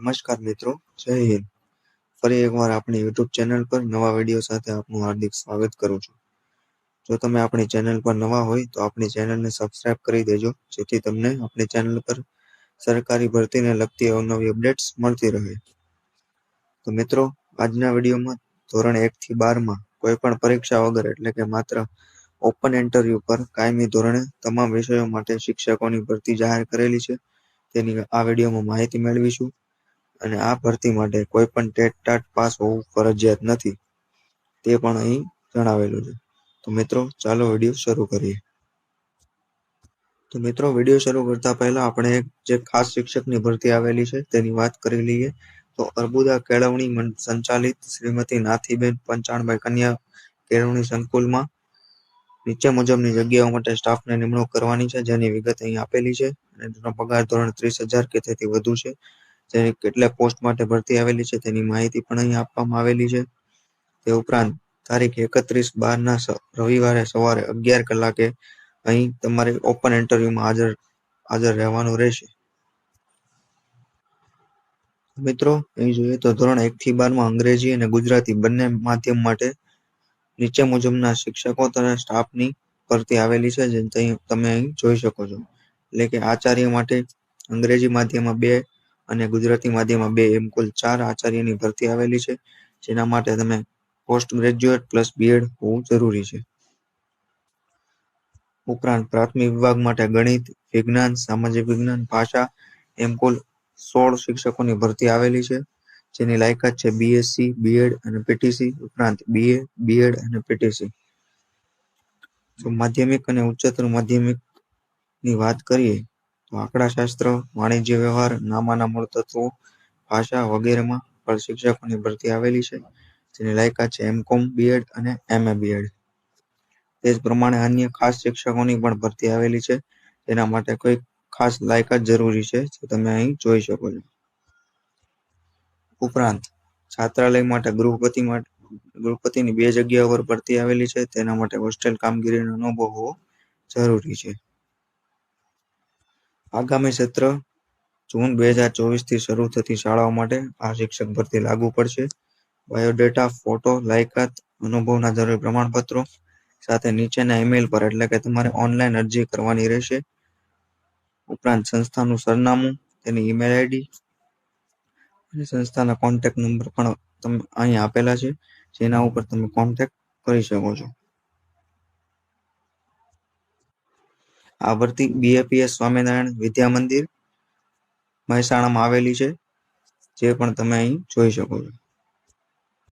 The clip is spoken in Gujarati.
નમસ્કાર મિત્રો, જય હિન્દ. ફરી એકવાર આપણી યુટ્યુબ ચેનલ પર નવા વીડિયો સાથે આપનું હાર્દિક સ્વાગત કરું છું. જો તમે આપણી ચેનલ પર નવા હોય તો આપણી ચેનલને સબસ્ક્રાઇબ કરી દેજો, જેથી તમને આપણી ચેનલ પર સરકારી ભરતીને લગતી અવનવી અપડેટ્સ મળતી રહે. તો મિત્રો, આજના વિડીયોમાં ધોરણ એક થી બારમાં કોઈ પણ પરીક્ષા વગર એટલે કે માત્ર ઓપન ઇન્ટરવ્યુ પર કાયમી ધોરણે તમામ વિષયો માટે શિક્ષકોની ભરતી જાહેર કરેલી છે. તેની આ વિડીયોમાં માહિતી મેળવીશું. અને આ ભરતી માટે કોઈ પણ ટેટ ટાટ પાસ હોવું ફરજિયાત નથી. તે પણ અહીં જણાવેલું છે. તો મિત્રો, ચાલો વીડિયો શરૂ કરીએ. તો મિત્રો, વીડિયો શરૂ કરતા પહેલા આપણે જે ખાસ શિક્ષકની ભરતી આવેલી છે, તેની વાત કરી લઈએ. તો અર્બુદા કેળવણી સંચાલિત શ્રીમતી નાથીબેન પંચાણભાઈ કન્યા કેળવણી સંકુલમાં નીચે મુજબની જગ્યાઓ માટે સ્ટાફને નિમણૂક કરવાની છે, જેની વિગત અહીં આપેલી છે. અને તેનો પગાર ધોરણ ત્રીસ હજાર કે તેથી વધુ છે. જેની કેટલા પોસ્ટ માટે ભરતી આવેલી છે, તેની માહિતી પણ અહીં આપવામાં આવેલી છે. તે ઉપરાંત, તારીખ એકત્રીસ બારના રવિવારે સવારે અગિયાર કલાકે અહીં તમારે ઓપન ઇન્ટરવ્યુમાં હાજર હાજર રહેવાનું રહેશે. મિત્રો, અહીં જોઈએ તો ધોરણ એક થી બારમાં અંગ્રેજી અને ગુજરાતી બંને માધ્યમ માટે નીચે મુજબના શિક્ષકો તથા સ્ટાફની ભરતી આવેલી છે, જે તમે અહીં જોઈ શકો છો. એટલે કે આચાર્ય માટે અંગ્રેજી માધ્યમમાં બે અને ગુજરાતી માધ્યમમાં બે એમ કુલ ચાર આચાર્યની ભરતી આવેલી છે. જેના માટે તમે પોસ્ટ ગ્રેજ્યુએટ પ્લસ બીએડ હોવું જરૂરી છે. ઉપરાંત પ્રાથમિક વિભાગ માટે ગણિત, વિજ્ઞાન, સામાજિક વિજ્ઞાન, ભાષા એમ કુલ સોળ શિક્ષકોની ભરતી આવેલી છે. જેની લાયકાત છે બીએસસી બીએડ અને પીટીસી ઉપરાંત બીએ બીએડ અને પીટીસી જો માધ્યમિક અને ઉચ્ચતર માધ્યમિકની વાત કરીએ તો આંકડાશાસ્ત્ર, વાણિજ્ય વ્યવહાર, નામાના મૂળ તત્વો, ભાષા વગેરેમાં પણ શિક્ષકોની ભરતી આવેલી છે. જેની લાયકાત છે એમ કોમ બીએડ અને એમએ બીએડ તે જ પ્રમાણે અન્ય ખાસ શિક્ષકોની પણ ભરતી આવેલી છે. તેના માટે કોઈ ખાસ લાયકાત જરૂરી છે જે તમે અહીં જોઈ શકો છો. ઉપરાંત, છાત્રાલય માટે ગૃહપતિ માટે, ગૃહપતિની બે જગ્યાઓ પર ભરતી આવેલી છે. તેના માટે હોસ્ટેલ કામગીરીનો અનુભવ હોવો જરૂરી છે. આગામી સત્ર જૂન બે હજાર ચોવીસથી શરૂ થતી શાળાઓ માટે આ શિક્ષક ભરતી લાગુ પડશે. બાયોડેટા ફોટો લાયકાત, અનુભવના જરૂરી પ્રમાણપત્રો સાથે નીચેના ઈમેલ પર એટલે કે તમારે ઓનલાઈન અરજી કરવાની રહેશે. ઉપરાંત સંસ્થાનું સરનામું, તેની ઈમેલ આઈડી અને સંસ્થાના કોન્ટેક્ટ નંબર પણ તમે અહીં આપેલા છે. જેના ઉપર તમે કોન્ટેક્ટ કરી શકો છો. આ ભરતી બીએપીએસ સ્વામિનારાયણ વિદ્યા મંદિર મહેસાણામાં આવેલી છે, જે પણ તમે અહીં જોઈ શકો છો.